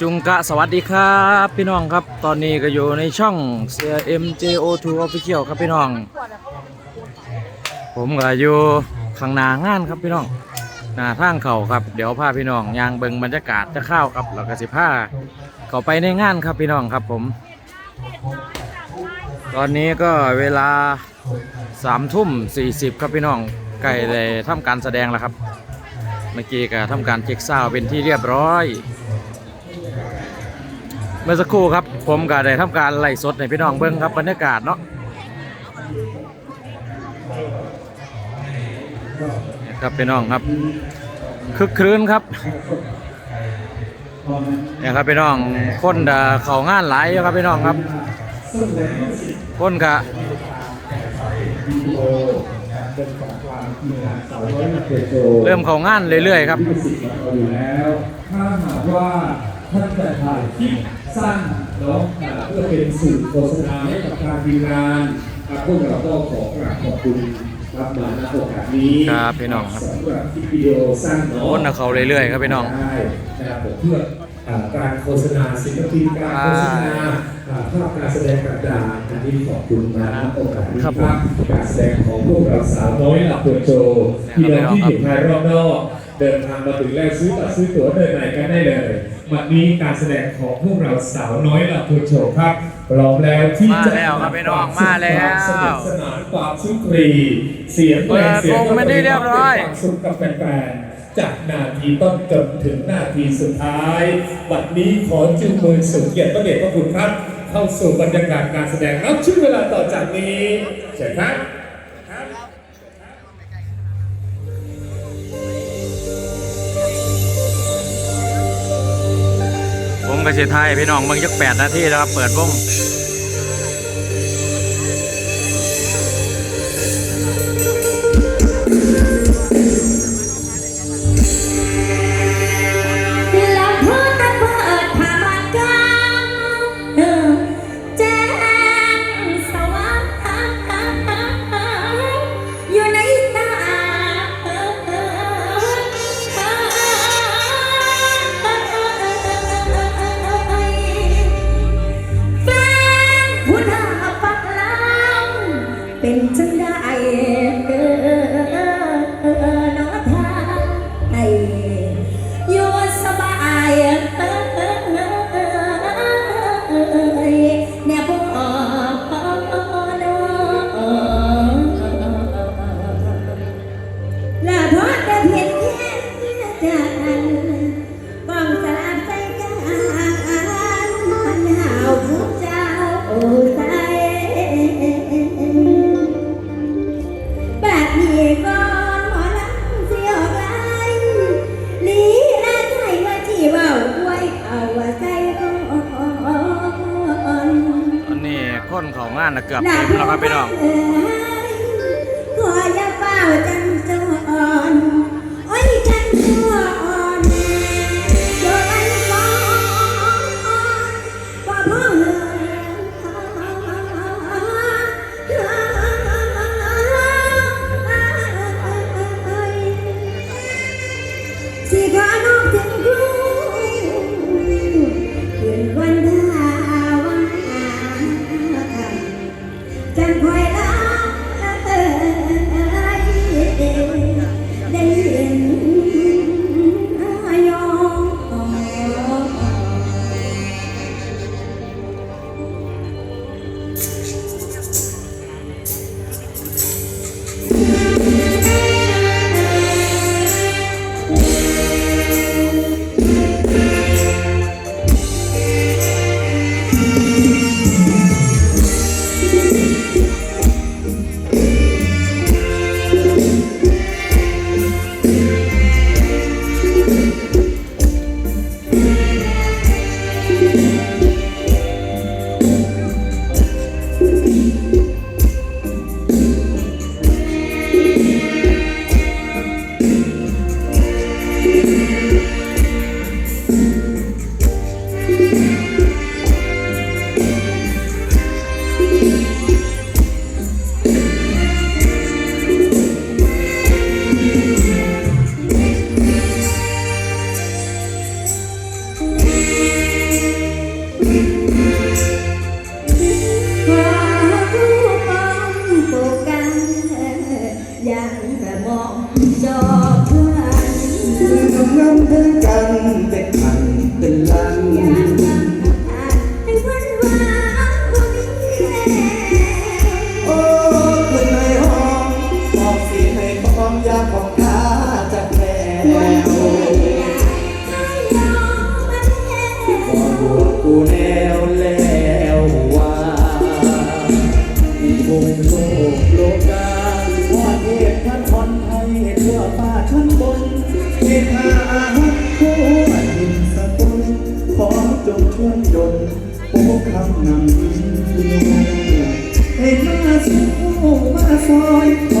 จุงกะสวัสดีครับ พี่น้องครับ ตอนนี้ก็อยู่ในช่อง CMJO2 Official ครับพี่น้อง ผมก็อยู่ข้างหน้างานครับพี่น้องหน้าทางเขาครับ เดี๋ยวพาพี่น้องยางเบิงบรรยากาศจะเข้าวครับแล้วก็สิพาเข้าไปในงานครับพี่น้องครับผม ตอนนี้ก็เวลาสามทุ่มสี่สิบครับพี่น้องใกล้เลยทำการแสดงแล้วครับ เมื่อกี้ก็ทำการเช็คซาวเป็นที่เรียบร้อย เมื่อสักครู่ครับ ผมก็ได้ทำการไล่สดให้พี่น้องเบิ่งครับบรรยากาศเนาะนะครับพี่น้องครับคึกครื้นครับเนี่ยครับพี่น้องคนเอ่างานหลายครับพี่น้องครับคนกะเริ่มเข้างานเรื่อยๆครับถ้าหากว่าท่านจะถ่ายคลิป สั้นเนาะอ่าเพื่อเป็นสื่อโฆษณาให้กับทางทีมงานอ่าพวกเราก็ขอกราบขอบคุณรับมาณโอกาสนี้ครับพี่น้องครับสำหรับคลิปวิดีโอสั้นเนาะคนเขาเรื่อยๆครับพี่น้องได้นะครับผมเพื่ออ่าการโฆษณาศิลปินการโฆษณาอ่าภาพการแสดงต่างๆอันนี้ขอบคุณมาณโอกาสนี้ครับผมการแสดงของพวกเราสาวน้อยหลับเปิดโชว์ที่เราที่อยู่ภายรอบนอก เดินทางมาถึงแล้วซื้อบัตรซื้อตั๋วเดินไหนกันได้เลยวันนี้การแสดงของพวกเราสาวน้อยหลับเปิดโชว์ครับพร้อมแล้วที่จะมาแล้วครับพี่น้องมาแล้วสนุกสนานความสุขรีเสียงเพลงเสียงเปิดวงไม่ได้เรียบร้อยความสุขกับแฟนๆจากนาทีต้นจนถึงนาทีสุดท้ายบัดนี้ขอจุงมือสูงเกียรติพระเดชพระคุณครับ เข้าสู่บรรยากาศการแสดงนับช่วงเวลาต่อจากนี้เชิญครับ สิไทยพี่น้องเมืองยักแปดนาทีแล้วครับ เปิดวง งานนะเกือบเต็มแล้วครับพี่น้องขออย่าเฝ้าจันจรโอ้ยจันจรโดนก่อนว่าพ่อ จัน ยังแต่มองจอเพื่อน Hãy subscribe cho kênh Ghiền Mì Gõ Để không bỏ lỡ những video hấp dẫn โวงโลกโลกาว่าเทพท่านคนไทยเห็นว่าป่าชั้นบนเทพาอาหักโคหินสะพนขอจงช่วยดลโอ้คำนำเพื่อให้มาสู้มาซอย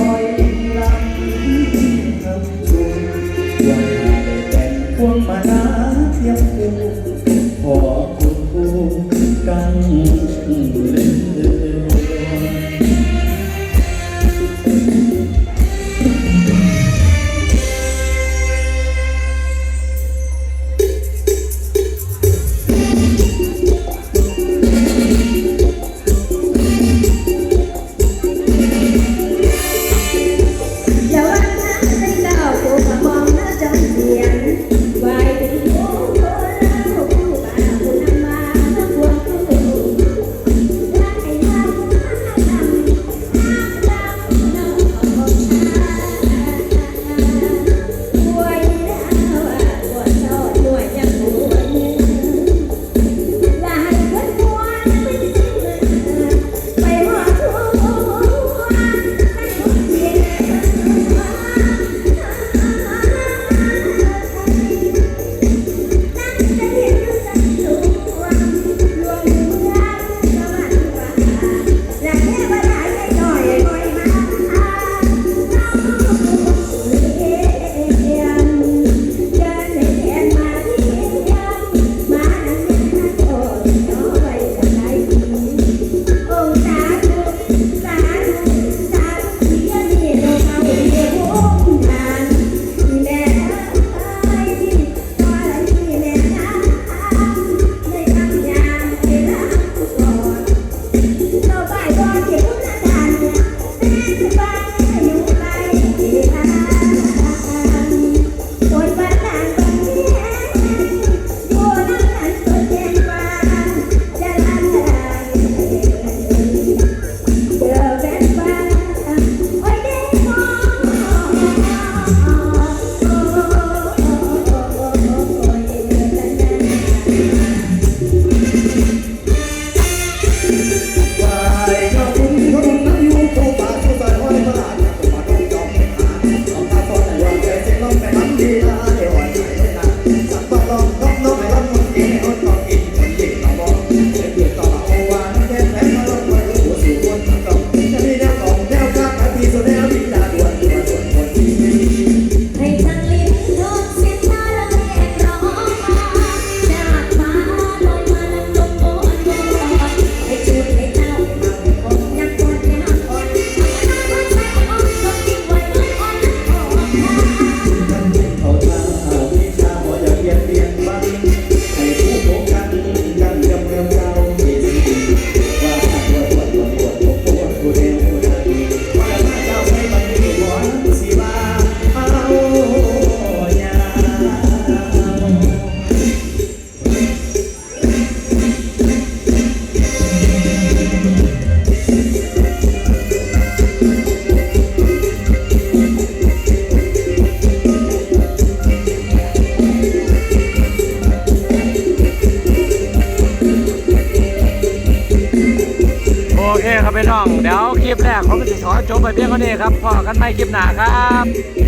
เดี๋ยวคลิปแรกผมจะขอจบไปเพียงเท่านี้ครับพอกันไม่คลิปหน้าครับ